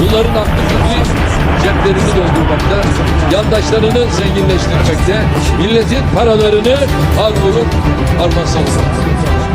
Bunların aklı ceplerini doldurmakta, yandaşlarını zenginleştirmekte, milletin paralarını har vurup harman savurmakta.